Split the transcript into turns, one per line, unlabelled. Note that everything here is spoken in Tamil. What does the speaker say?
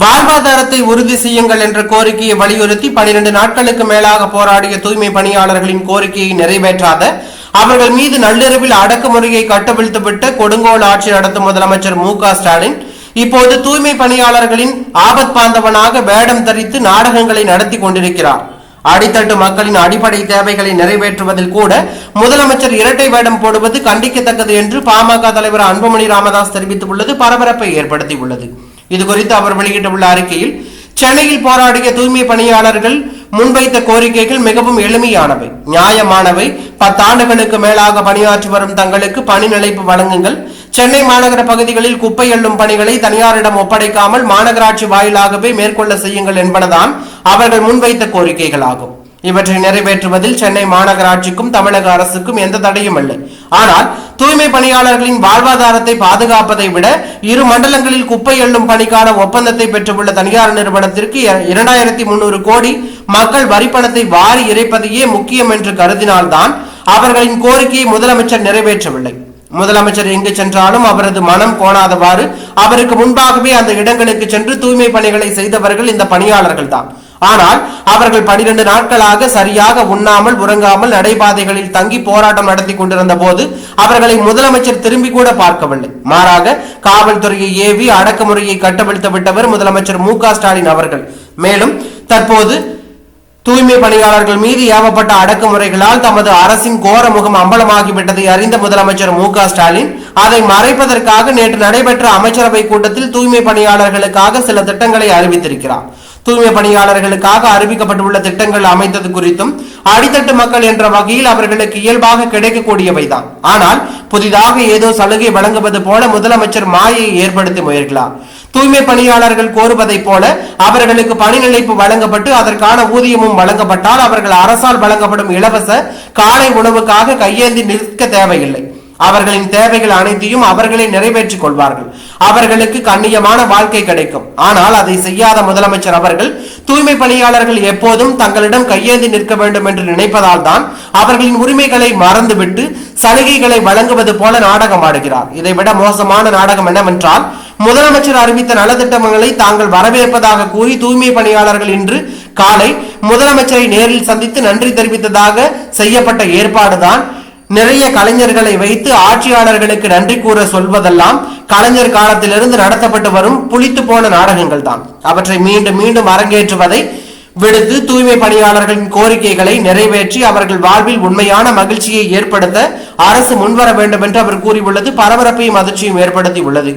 வாழ்வாதாரத்தை உறுதி செய்யுங்கள் என்ற கோரிக்கையை வலியுறுத்தி பனிரெண்டு நாட்களுக்கு மேலாக போராடிய தூய்மை பணியாளர்களின் கோரிக்கையை நிறைவேற்றாத அவர்கள் மீது நள்ளிரவில் அடக்குமுறையை கட்டவிழ்த்துவிட்டு கொடுங்கோல் ஆட்சி நடத்தும் முதலமைச்சர் மு ஸ்டாலின் இப்போது தூய்மை பணியாளர்களின் ஆபத் பாந்தவனாக வேடம் தரித்து நாடகங்களை நடத்தி கொண்டிருக்கிறார். அடித்தட்டு மக்களின் அடிப்படை தேவைகளை நிறைவேற்றுவதில் கூட முதலமைச்சர் இரட்டை வேடம் போடுவது கண்டிக்கத்தக்கது என்று பாமக தலைவர் அன்புமணி ராமதாஸ் தெரிவித்துள்ளது பரபரப்பை ஏற்படுத்தியுள்ளது. இது குறித்து அவர் வெளியிட்டுள்ள அறிக்கையில் சென்னையில் போராடிய தூய்மை பணியாளர்கள் முன்வைத்த கோரிக்கைகள் மிகவும் எளிமையானவை. நியாயமானவை. பத்தாண்டுகளுக்கு மேலாக பணியாற்றி வரும் தங்களுக்கு பணி நிலைப்பு வழங்குங்கள். சென்னை மாநகர பகுதிகளில் குப்பை எள்ளும் பணிகளை தனியாரிடம் ஒப்படைக்காமல் மாநகராட்சி வாயிலாகவே மேற்கொள்ள செய்யுங்கள் என்பதுதான் அவர்கள் முன்வைத்த கோரிக்கைகளாகும். இவற்றை நிறைவேற்றுவதில் சென்னை மாநகராட்சிக்கும் தமிழக அரசுக்கும் எந்த தடையும் இல்லை. ஆனால் தூய்மை பணியாளர்களின் வாழ்வாதாரத்தை பாதுகாப்பதை விட இரு மண்டலங்களில் குப்பை எள்ளும் பணிக்கான ஒப்பந்தத்தை பெற்றுள்ள தனியார் நிறுவனத்திற்கு இரண்டாயிரத்தி முன்னூறு கோடி மக்கள் வரிப்பணத்தை வாரி இறைப்பதையே முக்கியம் என்று கருதினால்தான் அவர்களின் கோரிக்கையை முதலமைச்சர் நிறைவேற்றவில்லை. முதலமைச்சர் எங்கு சென்றாலும் அவரது மனம் கோணாதவாறு அவருக்கு முன்பாகவே அந்த இடங்களுக்கு சென்று தூய்மை பணிகளை செய்தவர்கள் இந்த பணியாளர்கள் தான் ஆனால் அவர்கள் பனிரெண்டு நாட்களாக சரியாக உண்ணாமல் உறங்காமல் நடைபாதைகளில் தங்கி போராட்டம் நடத்தி கொண்டிருந்த போது அவர்களை முதலமைச்சர் திரும்பி கூட பார்க்கவில்லை. மாறாக காவல்துறையை ஏவி அடக்குமுறையை கட்டவிழ்த்து விட்டவர் முதலமைச்சர் மு ஸ்டாலின் அவர்கள். மேலும் தற்போது தூய்மை பணியாளர்கள் மீது ஏவப்பட்ட அடக்குமுறைகளால் தமது அரசின் கோர முகம் அம்பலமாகிவிட்டதை அறிந்த முதலமைச்சர் மு ஸ்டாலின் அதை மறைப்பதற்காக நேற்று நடைபெற்ற அமைச்சரவை கூட்டத்தில் தூய்மை பணியாளர்களுக்காக சில திட்டங்களை அறிவித்திருக்கிறார். தூய்மை பணியாளர்களுக்காக அறிவிக்கப்பட்டுள்ள திட்டங்கள் அமைத்தது குறித்தும் அடித்தட்டு மக்கள் என்ற வகையில் அவர்களுக்கு இயல்பாக கிடைக்கக்கூடியவைதான். ஆனால் புதிதாக ஏதோ சலுகை வழங்குவது போல முதலமைச்சர் மாயை ஏற்படுத்தி முயல்கிறார் தூய்மை பணியாளர்கள் கோருவதைப் போல அவர்களுக்கு பணி நிலைப்பு வழங்கப்பட்டு அதற்கான ஊதியமும் வழங்கப்பட்டால் அவர்கள் அரசால் வழங்கப்படும் இலவச காலை உணவுக்காக கையேந்தி நிற்க தேவையில்லை. அவர்களின் தேவைகள் அனைத்தையும் அவர்களே நிறைவேற்றிக் கொள்வார்கள். அவர்களுக்கு கண்ணியமான வாழ்க்கை கிடைக்கும். ஆனால் அதை செய்யாத முதலமைச்சர் அவர்கள் தூய்மை பணியாளர்கள் எப்போதும் தங்களிடம் கையேந்தி நிற்க வேண்டும் என்று நினைப்பதால் தான் அவர்களின் உரிமைகளை மறந்துவிட்டு சலுகைகளை வழங்குவது போல நாடகம் ஆடுகிறார். இதைவிட மோசமான நாடகம் என்னவென்றால் முதலமைச்சர் அறிவித்த நலத்திட்டங்களை தாங்கள் வரவேற்பதாக கூறி தூய்மை பணியாளர்கள் இன்று காலை முதலமைச்சரை நேரில் சந்தித்து நன்றி தெரிவித்ததாக செய்யப்பட்ட ஏற்பாடுதான் நிறைய கலைஞர்களை வைத்து ஆட்சியாளர்களுக்கு நன்றி கூற சொல்வதெல்லாம் கலைஞர் காலத்திலிருந்து நடத்தப்பட்டு வரும் புளித்து போன நாடகங்கள் தான். அவற்றை மீண்டும் மீண்டும் அரங்கேற்றுவதை விடுத்து தூய்மை பணியாளர்களின் கோரிக்கைகளை நிறைவேற்றி அவர்கள் வாழ்வில் உண்மையான மகிழ்ச்சியை ஏற்படுத்த அரசு முன்வர வேண்டும் என்று அவர் கூறியுள்ளது. பரபரப்பையும் அதிர்ச்சியும் ஏற்படுத்தி உள்ளது